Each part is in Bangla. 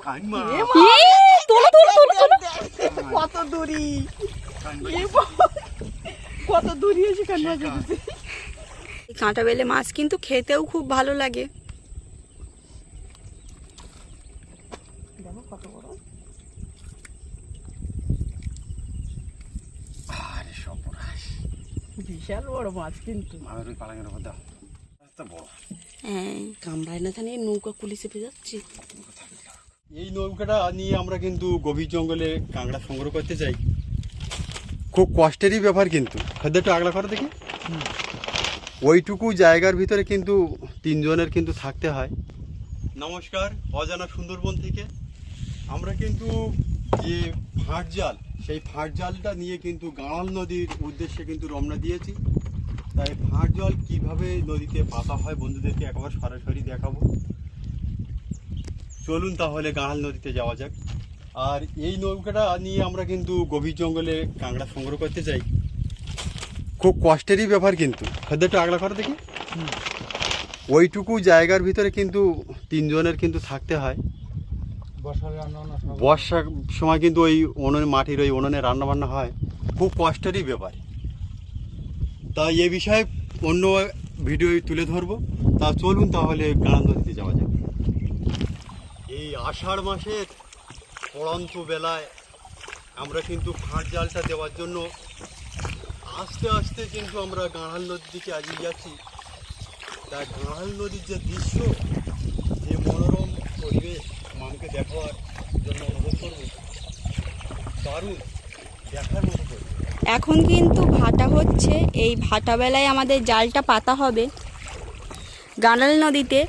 কত কানমা বাবা, কত দূরি এসে কান মাছ এই কাঁটা বেলে মাছ কিন্তু খেতেও খুব ভালো লাগে। দেখো কত বড়। আরে সর্বনাশ। বিশাল বড় মাছ কিন্তু। হ্যাঁ কামড়ায় না জানি নৌকা কুলি চেপে যাচ্ছে। এই নৌকাটা নিয়ে আমরা কিন্তু গভীর জঙ্গলে কাঁকড়া সংগ্রহ করতে চাই। খুব কষ্টেরই ব্যাপার কিন্তু। খাদ্য একটু আগলা করে দেখি। ওইটুকু জায়গার ভিতরে কিন্তু তিনজনের কিন্তু থাকতে হয়। নমস্কার অজানা সুন্দরবন থেকে। আমরা কিন্তু যে ফাঁট জাল সেই ফাঁট জালটা নিয়ে কিন্তু গাঁড়াল নদীর উদ্দেশ্যে কিন্তু রমনা দিয়েছি। তাই ফাঁট জল কীভাবে নদীতে পাতা হয় বন্ধুদেরকে একবার সরাসরি দেখাবো। চলুন তাহলে গাঁড়াল নদীতে যাওয়া যাক। আর এই নৌকাটা নিয়ে আমরা কিন্তু গভীর জঙ্গলে কাঁকড়া সংগ্রহ করতে চাই। খুব কষ্টেরই ব্যাপার কিন্তু। খাদ্য একটু আগলা করে দেখি। ওইটুকু জায়গার ভিতরে কিন্তু তিনজনের কিন্তু থাকতে হয়। বর্ষার সময় কিন্তু ওই উনুনে মাটির ওই উনুনে রান্না বান্না হয়। খুব কষ্টেরই ব্যাপার। তাই এ বিষয়ে অন্য ভিডিও তুলে ধরবো। তা চলুন তাহলে গাঁড়াল নদীতে যাওয়া যাক এই আষাঢ় মাসের পড়ন্ত বেলায় আমরা কিন্তু ফাঁট জালটা দেওয়ার জন্য আস্তে আস্তে কিন্তু আমরা গাঁড়াল নদীর দিকে এগিয়ে যাচ্ছি। তা গাঁড়াল নদীর যে দৃশ্য, যে মনোরম পরিবেশ মামকে দেখাবার জন্য অনুরোধ করব। দারুণ দেখার মতো পরিবেশ। এখন কিন্তু ভাটা হচ্ছে, এই ভাটা বেলায় আমাদের জালটা পাতা হবে। গানাল নদীতে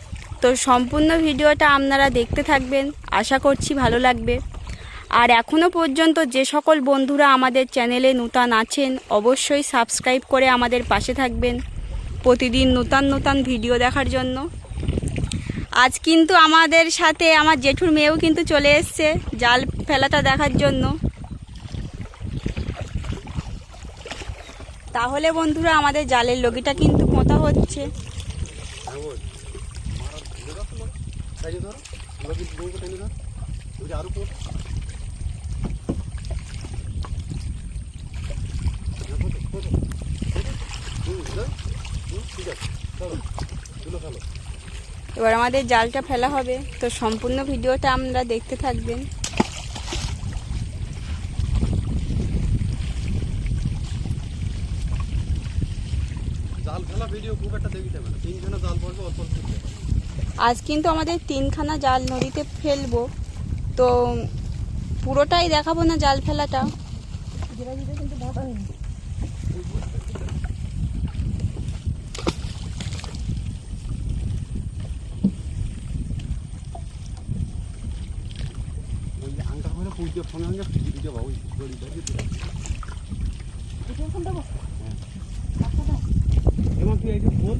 তো সম্পূর্ণ ভিডিওটা আপনারা দেখতে থাকবেন। আশা করছি ভালো লাগবে। আর এখনও পর্যন্ত যে সকল বন্ধুরা আমাদের চ্যানেলে নূতন আছেন, অবশ্যই সাবস্ক্রাইব করে আমাদের পাশে থাকবেন প্রতিদিন নূতন নূতন ভিডিও দেখার জন্য। আজ কিন্তু আমাদের সাথে আমার জেঠুর মেয়েও কিন্তু চলে এসছে জাল ফেলাটা দেখার জন্য। তাহলে বন্ধুরা আমাদের জালের লগিটা কিন্তু পোঁতা হচ্ছে যেমন মারা ধরে রাখো না সাইডে ধরো আমরা কিন্তু বউকে টেনে ধরো ওইটা আরও কোন ঠিক আছে চলো তুলো ফেলো এবার আমাদের জালটা ফেলা হবে তো সম্পূর্ণ ভিডিওটা আমরা দেখতে থাকবেন। জাল ফেলা ভিডিও খুব একটা দেখতে হবে না। তিনখানা জাল পড়বে অল্প অল্প। আজ কিন্তু আমাদের তিনখানা জাল নদীতে ফেলব। তো পুরোটাই দেখাবো না জাল ফেলাটা? ওই যে আংটা হলে পুজো ফোন আঙ্গে ভিডিও ভিডিও বাবু গড়ি দাঁড়িয়ে দিলাম এমন তুই এই যে বল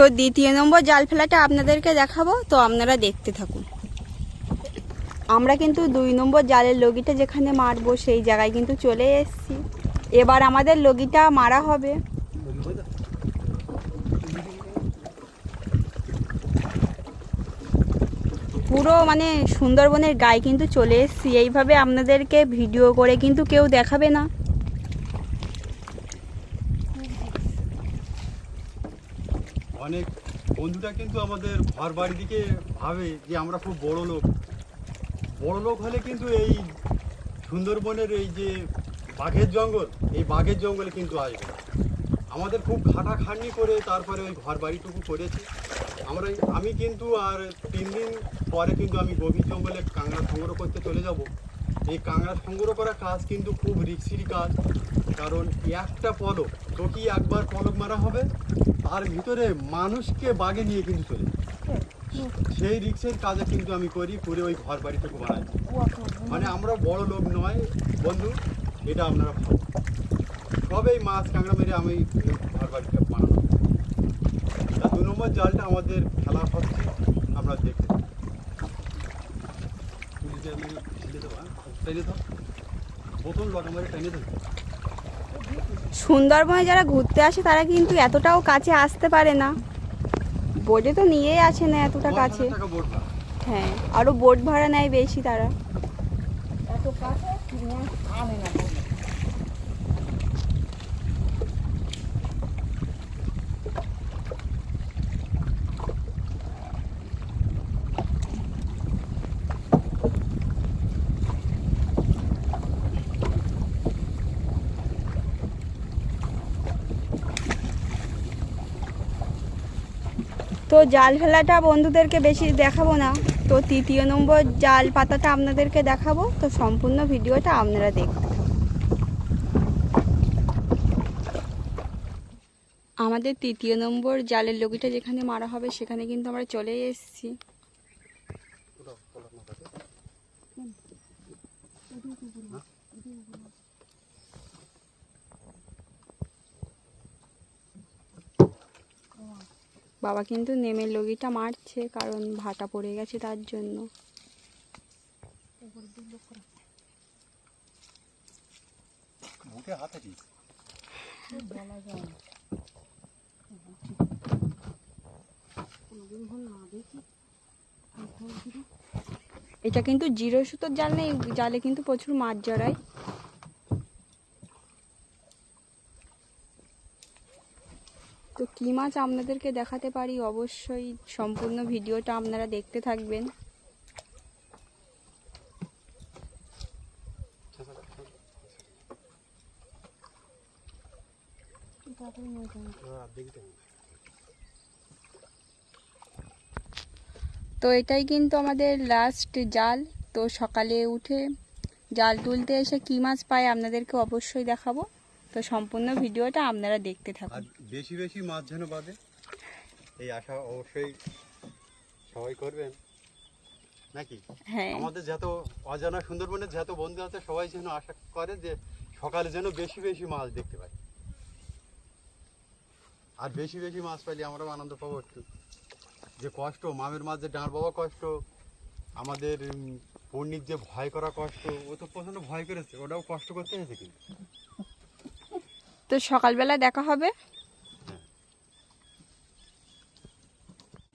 তো দ্বিতীয় নম্বর জাল ফেলাটা আপনাদেরকে দেখাবো, তো আপনারা দেখতে থাকুন। আমরা কিন্তু দুই নম্বর জালের লগিটা যেখানে মারবো সেই জায়গায় কিন্তু চলে এসেছি। এবার আমাদের লগিটা মারা হবে। পুরো মানে সুন্দরবনের গায়ে কিন্তু চলে এসেছি। এইভাবে আপনাদেরকে ভিডিও করে কিন্তু কেউ দেখাবে না। অনেক বন্ধুরা কিন্তু আমাদের ঘর বাড়ি দিকে ভাবে যে আমরা খুব বড় লোক। বড় লোক হলে কিন্তু এই সুন্দরবনের এই যে বাঘের জঙ্গল, এই বাঘের জঙ্গলে কিন্তু আসবে। আমাদের খুব খাটাখাটনি করে তারপরে ওই ঘর বাড়িটুকু করেছি। আমরা আমি কিন্তু আর তিন দিন পরে কিন্তু আমি গভীর জঙ্গলে কাঁকড়া সংগ্রহ করতে চলে যাব। এই কাঁকড়া সংগ্রহ করা কাজ কিন্তু খুব রিক্সির কাজ। কারণ একটা পলক তোকেই একবার পলক মারা হবে? তার ভিতরে মানুষকে বাগে নিয়ে কিন্তু চলে সেই রিক্সের কাজে কিন্তু আমি করি, করে ওই ঘর বাড়িটুকু বানাই। মানে আমরা বড় লোক নয়, বন্ধু, এটা আপনারা ভাবো সবেই মাছ কাঁকড়া মেরে আমি ঘর বাড়িটা বানানো তা দু নম্বর জালটা আমাদের খেলা হচ্ছে, আমরা দেখতে পাই। আমি ঢেলে দেবো, হ্যাঁ? টেনে দাও বোতল লটা মারে টেনে দেবো সুন্দরবনে যারা ঘুরতে আসে তারা কিন্তু এতটাও কাছে আসতে পারে না বোটে তো নিয়েই আসে না এতটা কাছে। হ্যাঁ আরও বোট ভাড়া নেয় বেশি তারা এত কাছে জাল ফেলাটা বন্ধুদেরকে বেশি দেখাবো না। তো তৃতীয় নম্বর জাল পাতাটা আপনাদেরকে দেখাবো। তো সম্পূর্ণ ভিডিওটা আপনারা দেখুন। আমাদের তৃতীয় নম্বর জালের লগিটা যেখানে মারা হবে, সেখানে কিন্তু আমরা চলে এসেছি। বাবা কিন্তু নেমে লগিটা মারছে কারণ ভাটা পড়ে গেছে তার জন্য। এটা কিন্তু জিরো সুতোর জাল নেই জালে কিন্তু প্রচুর মাছ জড়ায় তো কী মাছ আপনাদেরকে দেখাতে পারি? অবশ্যই সম্পূর্ণ ভিডিওটা আপনারা দেখতে থাকবেন। তো এটাই কিন্তু আমাদের লাস্ট জাল। তো সকালে উঠে জাল তুলতে এসে কী মাছ পাই আপনাদেরকে অবশ্যই দেখাবো। তো সম্পূর্ণ ভিডিওটা আপনারা দেখতে আর থাকুন বেশি বেশি মাছ যেন বাদে এই আশা অবশ্যই সবাই করবেন। নাকি? হ্যাঁ। আমাদের যত অজানা সুন্দরবনের যত বন্ধু আছে সবাই যেন আশা করে যে সকালে যেন বেশি বেশি মাছ দেখতে পাই। আর বেশি বেশি মাছ পাইলে আমরাও আনন্দ পাবো একটু। যে কষ্ট মামের মাছ যে ডাঁড় বাবা কষ্ট আমাদের পণ্ডিত যে ভয় করা কষ্ট ও তো প্রচণ্ড ভয় করেছে ওটাও কষ্ট করতে হয়েছে কিন্তু। তো সকালবেলা দেখা হবে।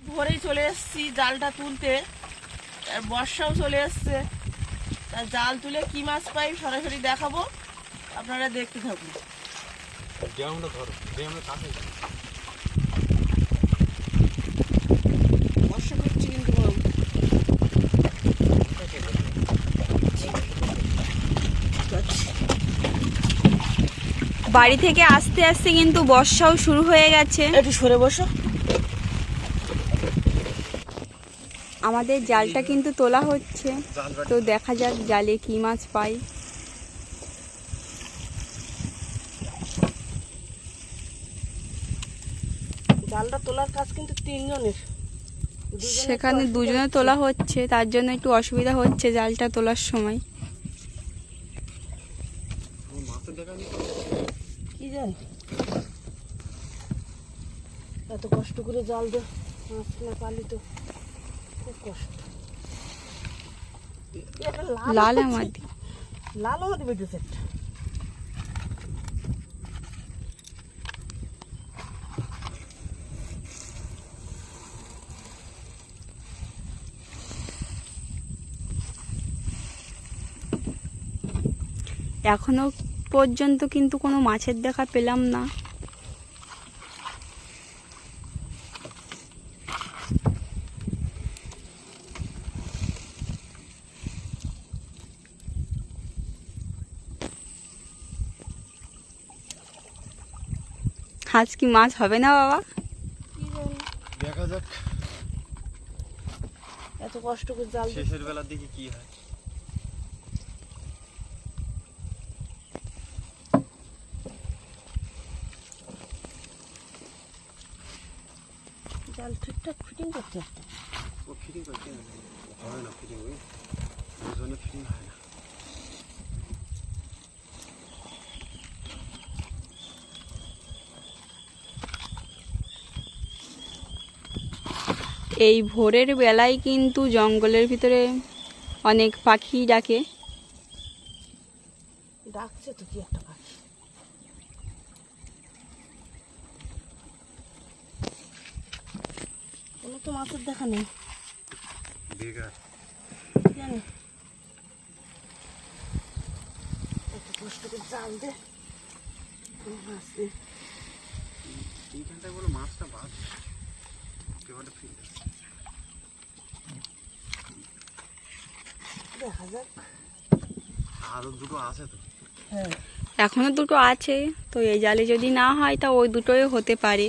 ভোরেই চলে এসেছি জালটা তুলতে। আর বর্ষাও চলে এসছে। তা জাল তুলে কি মাছ পাই সরাসরি দেখাবো। আপনারা দেখতে থাকুন ড্যামটা ধরো ড্যামের কাছে বর্ষা করছে কিন্তু গরম বাড়ি থেকে আস্তে আস্তে কিন্তু বর্ষাও শুরু হয়ে গেছে। একটু সরে বসো। আমাদের জালটা কিন্তু তোলা হচ্ছে। তো দেখা যাক জালে কি মাছ পাই। জালটা তোলার কাজ কিন্তু তিনজনের। সেখানে দুজনে তোলা হচ্ছে তার জন্য একটু অসুবিধা হচ্ছে জালটা তোলার সময়। জানি এত কষ্ট করে জাল দে মাছ না পালি তো। খুব কষ্ট। লাল হচ্ছে। লাল আমাদের বেঁধেছে একটা এখনও পর্যন্ত কিন্তু কোনো মাছের দেখা পেলাম না। আজ কি মাছ হবে না বাবা? দেখা যাক। এত কষ্ট করে জাল শেষের বেলার দিকে কি হয়? জাল ঠিকঠাক ফিটিং করতে হবে। ও ফিটিং করতে হবে? না ফিটিং ওই দুজনে ফিটিং হয় না। এই ভোরের বেলায় কিন্তু জঙ্গলের ভিতরে অনেক পাখি ডাকে। ডাকছে তো কি একটা পাখি কোনো তো মাছের দেখা নেই। জানি। এত কষ্ট করে জাল দে। মাছ নেই। এইখানটায় বলো মাছটা বাদ। এবারে ফিরে দেখা যাক। আরও দুটো আছে তো। হ্যাঁ। এখনও দুটো আছে তো এই জালে যদি না হয় তা ওই দুটোই হতে পারে।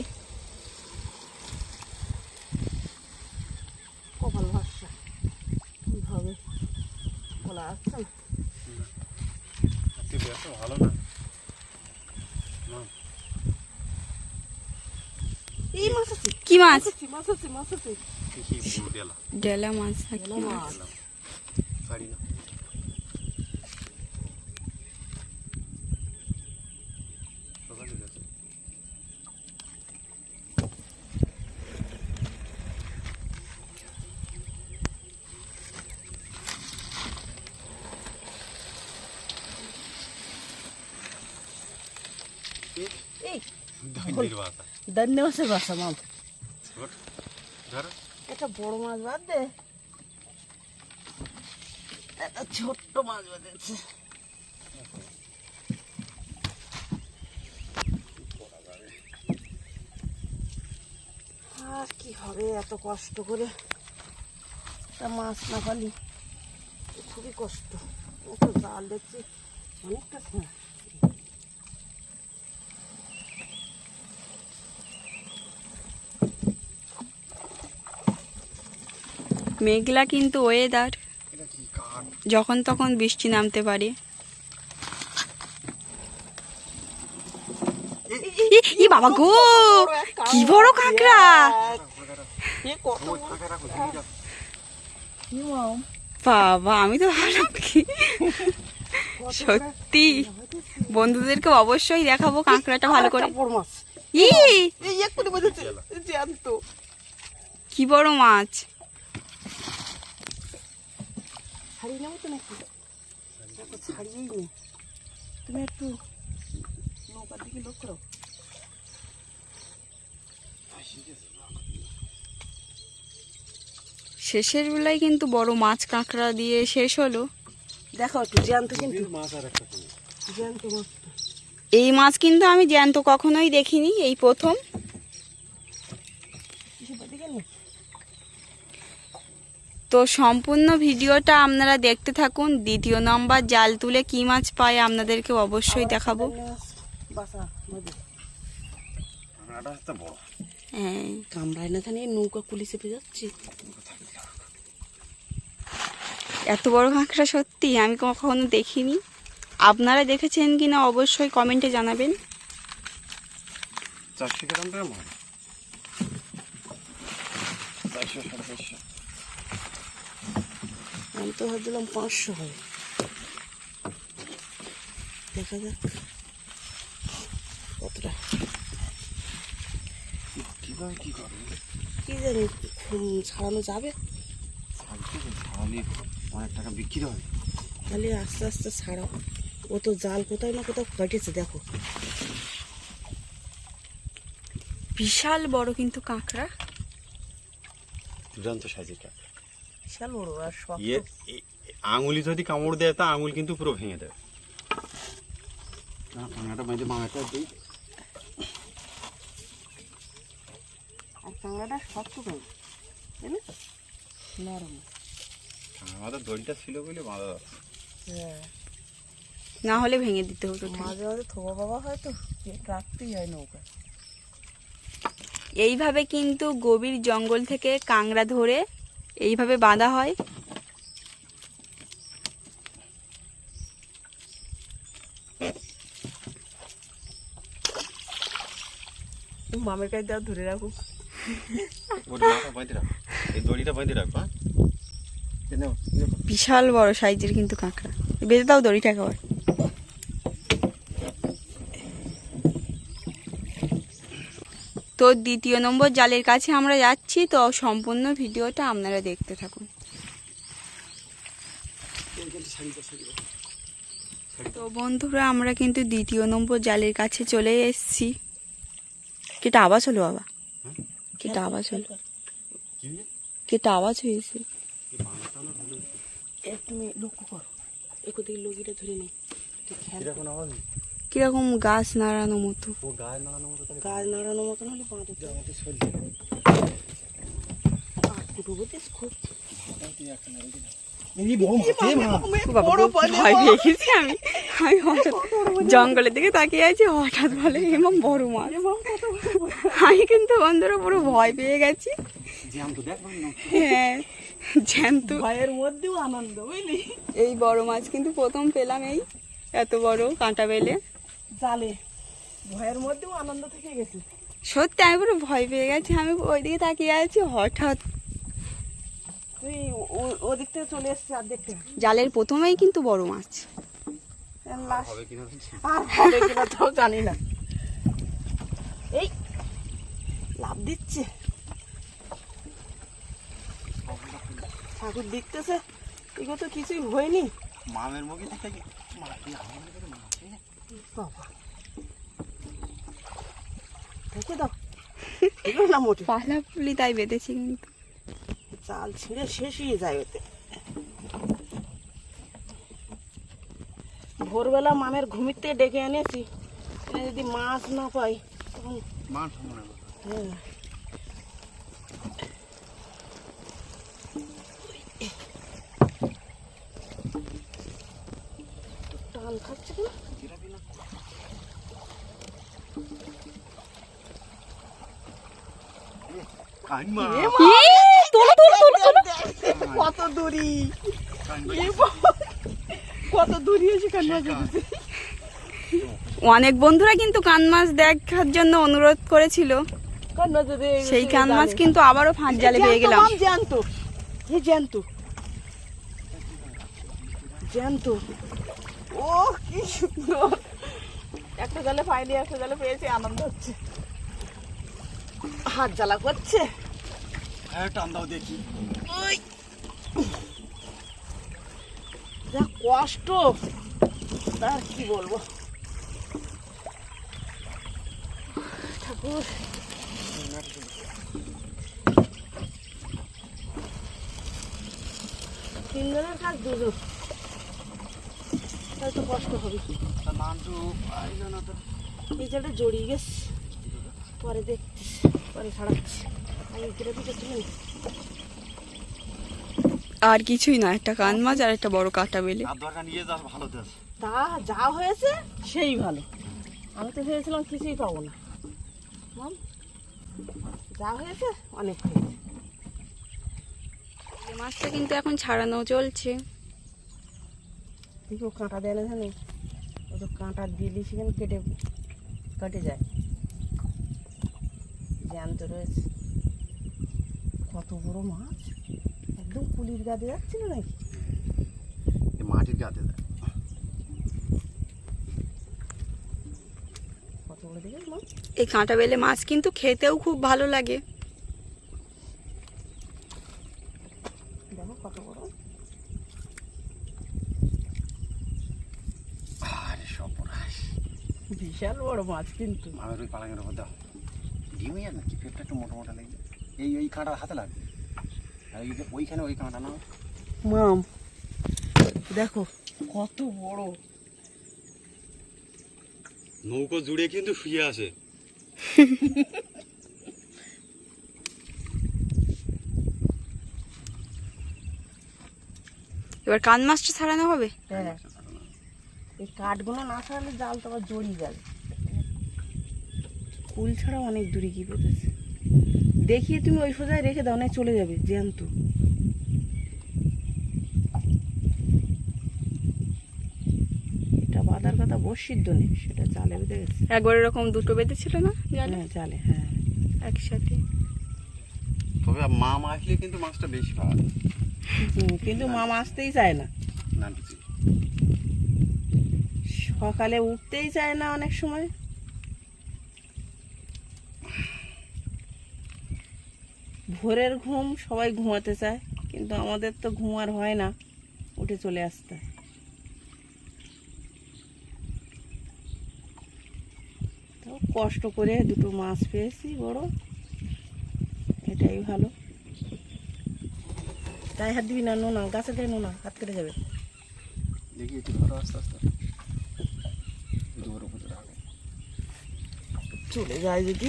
মাছ মাছ আছে মাছ আছে মাছ আছে কি কি বড় ডেলা ডেলা মাছ না কি এলা ধরো। বড় মাছ বাদ দে। মাছ আর কি হবে এত কষ্ট করে? একটা মাছ না পালি, খুবই কষ্ট। একটা জাল দেখছি, অনেকটা সময় মেঘলা কিন্তু ওয়েদার যখন তখন বৃষ্টি নামতে পারে। ই- বাবা গো! কি বড় কাঁকড়া? বাবা আমি তো ভাবলাম কি? সত্যি বন্ধুদেরকে অবশ্যই দেখাবো কাঁকড়াটা ভালো করে। ই! কি বড় মাছ! ছাড়িয়ে নেব তো নাকি? দেখো ছাড়িয়েই নে। তুমি একটু নৌকার দিকে লক্ষ্য শেষের বেলায় কিন্তু বড় মাছ কাঁকড়া দিয়ে শেষ হলো। দেখো একটু জ্যান্ত কিন্তু। মাছ আর একটা তুমি। জ্যান্ত মাছটা। এই মাছ কিন্তু আমি জ্যান্ত কখনোই দেখিনি এই প্রথম কিসের দিকে নে তো সম্পূর্ণ ভিডিওটা আপনারা দেখতে থাকুন। দ্বিতীয় নম্বর জাল তুলে কি মাছ পায় আপনাদেরকে অবশ্যই দেখাবো। হ্যাঁ। কামড়ায় না নৌকা কুলি চেপে যাচ্ছে। এত বড় কাঁকড়া সত্যি আমি কখনো দেখিনি। আপনারা দেখেছেন কিনা অবশ্যই কমেন্টে জানাবেন। চারশো গ্রাম টাকা মাছ চারশো সাড়ে চারশো আমি তো ভাবছিলাম পাঁচশো হবে দেখা যাক কতটা। কী জানি ছাড়ানো যাবে? অনেক টাকা বিক্রি হয়। তাহলে আস্তে আস্তে ছাড়াও। ও তো জাল কোথাও না কোথাও কেটেছে দেখো। বিশাল বড় কিন্তু কাঁকড়া। দুর্দান্ত সাইজের কাঁকড়া। বিশাল বড় আর শক্ত। ইয়ে আঙুলি যদি কামড় দেয় তা আঙুল কিন্তু পুরো ভেঙে দেয়। না কাঁকড়াটা বেঁধে মামাটা দিই। আর কাঁকড়াটা শক্ত কেন তাই নরম। আমাদের দড়িটা ছিল বলে বাঁধা হ্যাঁ। না হলে ভেঙে দিতে হতো মাঝে মাঝে থোবা বাবা হয় তো রাখতেই হয় নৌকা। এইভাবে কিন্তু গভীর জঙ্গল থেকে কাংড়া ধরে এইভাবে বাঁধা হয়। মামের কাছে দেওয়া ধরে রাখো। বিশাল বড় সাইজের কিন্তু কাঁকড়া। বেঁধে দাও দড়িটা একেবারে তো দ্বিতীয় নম্বর জালের কাছে আমরা যাচ্ছি তো সম্পূর্ণ ভিডিওটা আপনারা দেখতে থাকুন। তো বন্ধুরা আমরা কিন্তু দ্বিতীয় নম্বর জালের কাছে চলে এসেছি। কেটা আওয়াজ হলো বাবা? কেটা আওয়াজ হলো? কেটা আওয়াজ হয়েছে? তুমি লক্ষ্য করো। একো দিকে লগিটা ধরে নেই খেয়াল আওয়াজ? কীরকম গাছ নাড়ানো মতো? ও গায়ে নাড়ানোর মতো গাছ নাড়ানোর মতন হলে বাঁধতে আমাদের শরীরে আর কুটুবতে খুব এই বউ মাছে মা। বাবা গো, ভয় পেয়ে গেছি আমি। আমি হঠাৎ জঙ্গলের দিকে তাকিয়ে আছি হঠাৎ বলে এমন বড় মাছ আমি কিন্তু বন্ধুরা পুরো ভয় পেয়ে গেছি। হ্যাঁ জ্যান্ত। ভয়ের মধ্যেও আনন্দ বুঝলি? এই বড় মাছ কিন্তু প্রথম পেলাম এই এত বড় কাঁটা বেলে। জালে। ভয়ের মধ্যেও আনন্দ থেকে গেছে। সত্যি আমি পুরো ভয় পেয়ে গেছি। আমি ওইদিকে তাকিয়ে আছি হঠাৎ। তুই ও- ওদিক থেকে চলে এসছিস আর দেখতে। জালের প্রথমেই কিন্তু বড় মাছ। আর হবে কিনা তাও জানি না। এই লাভ দিচ্ছে। ঠাকুর দেখতেছে। এগুলো তো কিছুই হয়নি। মামের মুখে থেকে মাটি বাবা দেখে দাও। এগুলো না মোটে। পালা পুলি তাই বেঁধেছি কিন্তু। চাল ছিঁড়ে শেষ হয়ে যায় ওতে। ভোরবেলা মামের ঘুমিতে ডেকে এনেছি। যদি মাছ না পাই তখন মান সম্মান হ্যাঁ। টান খাচ্ছে না? কত দূরি। কত দূরি এসে অনেক বন্ধুরা কিন্তু কান মাছ দেখার জন্য অনুরোধ করেছিল। সেই কান মাছ কিন্তু আবারও ফাঁস জালে পেয়ে গেলাম। জ্যান্ত। এই জ্যান্ত। জ্যান্ত। ও কি সুন্দর। একটা জালে পাইনি একটা জালে পেয়েছি আনন্দ হচ্ছে। হাত জ্বালা করছে। হ্যাঁ টান দাও দেখি। যা কষ্ট। তার কি বলব? ঠাকুর। তিনজনের কাজ দুজন। তাই তো কষ্ট হবে। মান এই জালটা জড়িয়ে গেছে। পরে দেখছিস পরে ছাড়াচ্ছি। আর কিছুই না একটা কান মাছ আর একটা বড় কাঁটা বেলে। তা যা হয়েছে সেই ভালো। আমি তো ভেবেছিলাম কিছুই পাবো না। যা হয়েছে অনেক হয়েছে। মাছটা কিন্তু এখন ছাড়ানো চলছে। দেখো কাঁটা দেয় না জানো? ও তো কাঁটা দিলি সেখানে কেটে কেটে যায়। জ্যান্ত রয়েছে। কত বড় মাছ? একদম পুলির গাদে যাচ্ছিল নাকি? মাটির মাছ? এই কাঁটা বেলে মাছ কিন্তু খেতেও খুব ভালো লাগে। দেখো কত বড়। বিশাল বড় মাছ কিন্তু। মামের ওই পালাঙের উপর দাও। ডিমই আর না কি? পেটটা একটু মোটা মোটা লাগবে এই ওই কাঁটার হাতে লাগবে। আর এই যে ওইখানে ওই কাঁটা না। মাম দেখো কত বড়। নৌকো জুড়ে কিন্তু শুয়ে আছে। এবার কান মাছটা ছাড়ানো হবে? হ্যাঁ। এই কাঠগুলো না ছাড়ালে জাল তো আবার জড়িয়ে যাবে। কুল ছাড়া অনেক দূরে কি পেতেছে দেখিয়ে তুমি ওই সোজায় রেখে দাও না চলে যাবে জ্যান্ত। এটা বাঁধার কথা বসিদ্ধ নেই সেটা জালে বেঁধে গেছে। একবার এরকম দুটো বেঁধেছিল না জালে? হ্যাঁ জালে হ্যাঁ। একসাথে। তবে মা মা আসলে কিন্তু মাছটা বেশি পাওয়া কিন্তু মামা আসতেই চায় না না। সকালে উঠতেই চায় না অনেক সময়। ভোরের ঘুম সবাই ঘুমাতে চায় কিন্তু আমাদের তো ঘুম আর হয় না উঠে চলে আসতে। তো কষ্ট করে দুটো মাছ পেয়েছি বড়। এটাই ভালো। তাই হাত দিবি না নোনা গাছের গায়ে নোনা হাত কেটে যাবে। দেখি একটু ধরো আস্তে আস্তে। দুপুর উপরে রাখো। চলে যায় যদি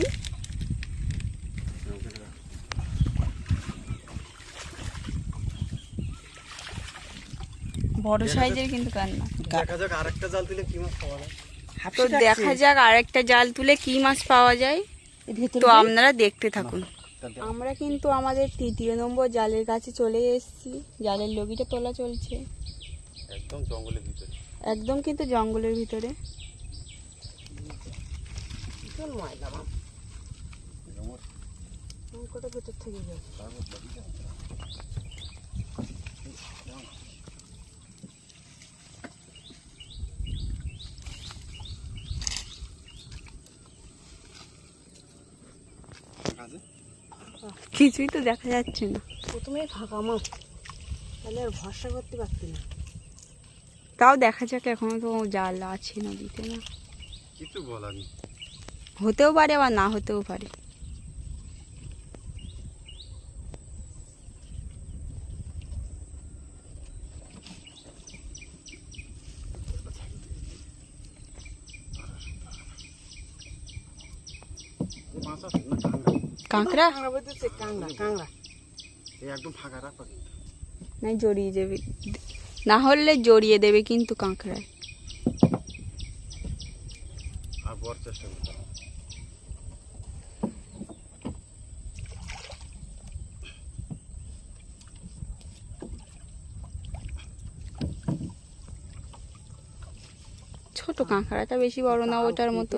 বড় সাইজের কিন্তু কান্না। দেখা যাক আরেকটা জাল তুলে কি মাছ পাওয়া যায়। তো দেখা যাক আরেকটা জাল তুলে কি মাছ পাওয়া যায়। তো আপনারা দেখতে থাকুন। আমরা কিন্তু আমাদের তৃতীয় নম্বর জালের কাছে চলে এসেছি। জালের লগিটা তোলা চলছে। একদম জঙ্গলের ভিতরে। একদম কিন্তু জঙ্গলের ভিতরে। ভেতর থেকে যায় কিছুই তো দেখা যাচ্ছে না। প্রথমেই ফাঁকা মাম তাহলে আর ভরসা করতে পারতি না। তাও দেখা যাক এখনও তো জাল আছে নদীতে না। কিছু বলার নেই। হতেও পারে আবার না হতেও পারে। এই মাছ আছে না। কাঁকড়া? নাই জড়িয়ে যাবে না হলে জড়িয়ে দেবে কিন্তু কাঁকড়ায়। ছোট কাঁকড়াটা বেশি বড় না ওটার মতো।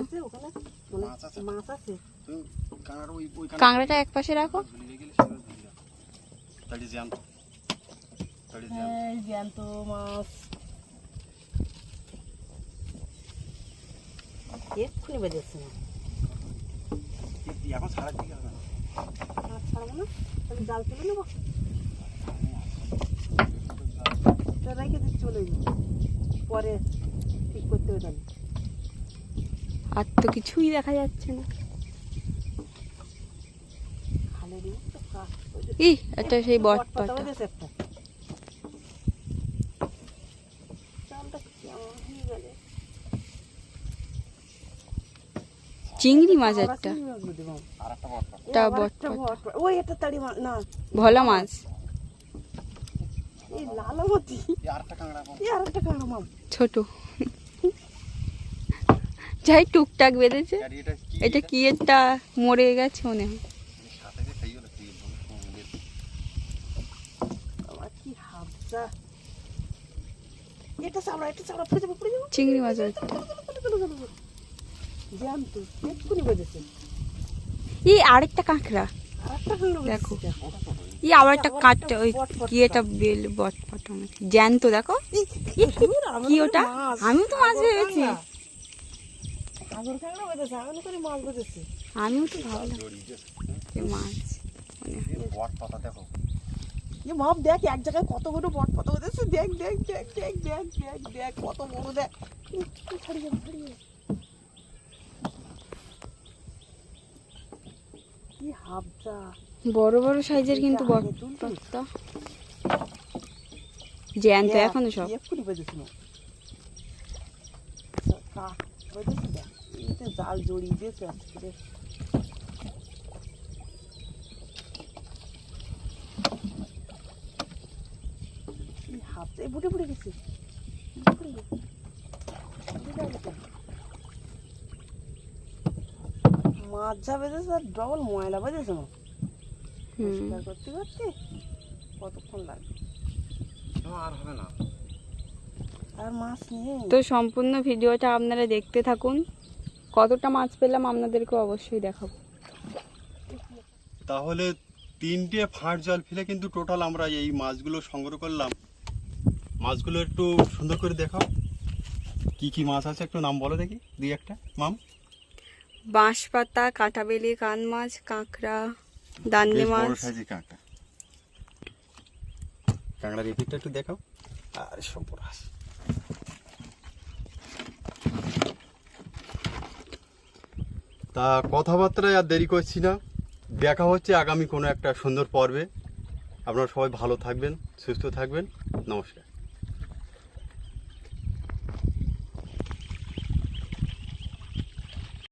মাছ আছে। কাঁকড়াটা এক পাশে রাখো। জ্যান্ত মাছ। এক্ষুনি বেজেছে না। এখন ছাড়া দিকে হবে না। মাছ না? তাহলে জাল তুলে নেব? রেখে চলে পরে ঠিক করতে হবে আর তো কিছুই দেখা যাচ্ছে না খালের এই তো কাঠ ওই যে ই এটা সেই বট পাতা চিংড়ি মাছ একটা। তা বট পাতা। ওই তাড়ি না। ভোলা মাছ। এই লালামতি। কাঁকড়া কাঁকড়া মাম ছোট। যাই টুকটাক বেঁধেছে। আর এটা কি এটা? কি একটা মরে গেছে মনে হয় এই সাথে যে খাইয়ে হলো খাইয়ে হলো সমুদ্রের আমার কি হাবজা এটা এটা যাবে পড়ে যাবে। চিংড়ি মাছ জ্যান্ত এক্ষুনি বেঁধেছে। ই আরেকটা কাঁকড়া। আর একটা কাঁকড়া দেখো। ই আবার একটা কাটতে ওই কি এটা বেল বট পাতা নাকি জ্যান্ত দেখো। কি ওটা? আমিও তো মাছ ভেবেছি আমিও তো ভাবলাম মাছ। মনে বট পাতা দেখো। এ মাপ দেখ এক জায়গায় কত বড় বট কত বেঁধেছে দেখ দেখ দেখ দেখ দেখ দেখ দেখ কত বড় দেখ। কি হাবজা। বড় বড় সাইজের কিন্তু বট পাতা। জ্যান্ত এখনও সব। এক্ষুনি বেঁধেছে জাল জড়িয়ে দিয়েছে আজকে দেখ। কি হাবজা এই বুটে বুটে গেছে। মাছ যা বেঁধেছে আর ডবল ময়লা বেঁধেছে না পরিষ্কার করতে করতে কতক্ষণ লাগবে আর হবে না। আর মাছ নেই। তো সম্পূর্ণ ভিডিওটা আপনারা দেখতে থাকুন। কতটা মাছ পেলাম আপনাদেরকে অবশ্যই দেখাবো। তাহলে তিনটে ফাঁট জল ফেলে কিন্তু টোটাল আমরা এই মাছগুলো সংগ্রহ করলাম। মাছগুলো একটু সুন্দর করে দেখাও। কি কি মাছ আছে একটু নাম বলো দেখি দুই একটা। মাম? বাঁশ পাতা কাঁটাবেলি কান মাছ কাঁকড়া দান্নে মাছ। কাঁকড়া। কাঁকড়ার এপিকটা একটু দেখাও। আর সর্বনাশ। তা কথাবার্তায় আর দেরি করছি না। দেখা হচ্ছে আগামী কোনো একটা সুন্দর পর্বে। আপনারা সবাই ভালো থাকবেন সুস্থ থাকবেন। নমস্কার।